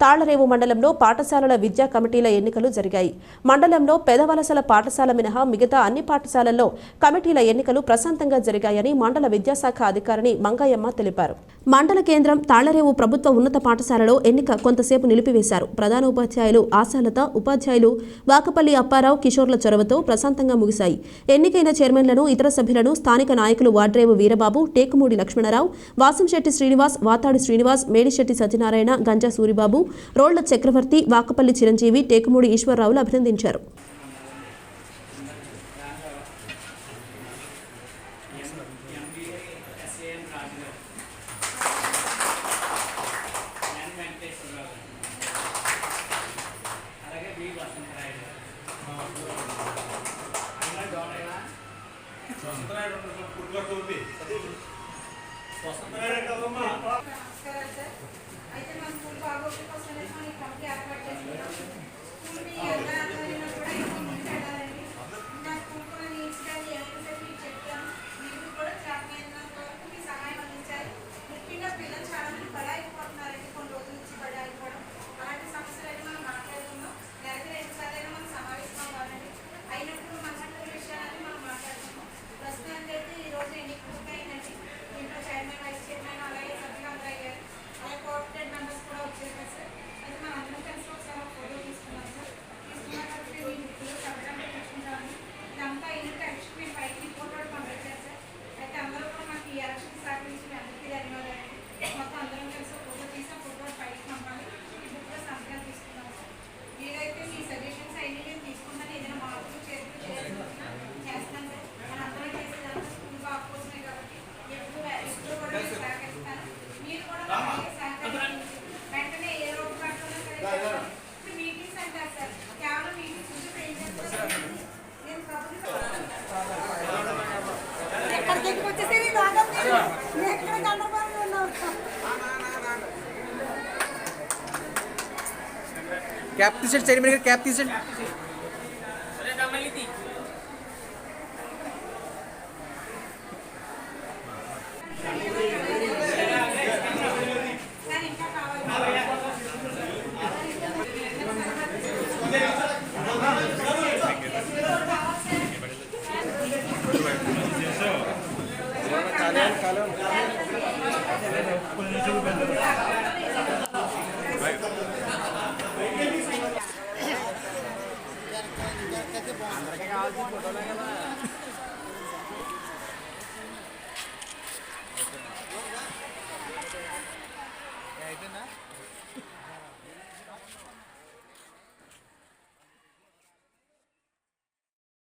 తాళ్ళరేవు మండలంలో పాఠశాలల విద్యా కమిటీల ఎన్నికలు జరిగాయి. మండలంలో పెదవలసల పాఠశాల మినహా మిగతా అన్ని పాఠశాలల్లో కమిటీల ఎన్నికలు ప్రశాంతంగా జరిగాయని మండల విద్యాశాఖ అధికారిని మంగయ్యమ్మ తెలిపారు. మండల కేంద్రం తాళ్ళరేవు ప్రభుత్వ ఉన్నత పాఠశాలలో ఎన్నిక కొంతసేపు నిలిపివేశారు. ప్రధాన ఉపాధ్యాయులు ఆశాలత ఉపాధ్యాయులు వాకపల్లి అప్పారావు కిషోర్ల చొరవతో ప్రశాంతంగా ముగిశాయి. ఎన్నికైన చైర్మన్లను ఇతర సభ్యులను స్థానిక నాయకులు వాడ్రేవు వీరబాబు టేకుమూడి లక్ష్మణరావు వాసంశెట్టి శ్రీనివాస్ వాతాడి శ్రీనివాస్ మేడిశెట్టి సత్యనారాయణ గంజా సూరిబాబు రోళ్ళ చక్రవర్తి వాకపల్లి చిరంజీవి టేకుమూడి ఈశ్వరరావులు అభినందించారు. నమస్కారం సార్. బాబు స్కూల్ బాగోగుల కోసం ఈ కమిటీ ఏర్పాటు చేసుకున్నాం ఎక్కడికి వచ్చేసి నీ రాగం నేను నేను ఎక్కడ గందరగోళంలో ఉన్నావు క్యాప్ తీసండి చైర్మన్ గారు క్యాప్ తీసండి అందరికీ కావాల్సిన ఫోటోలే కదా.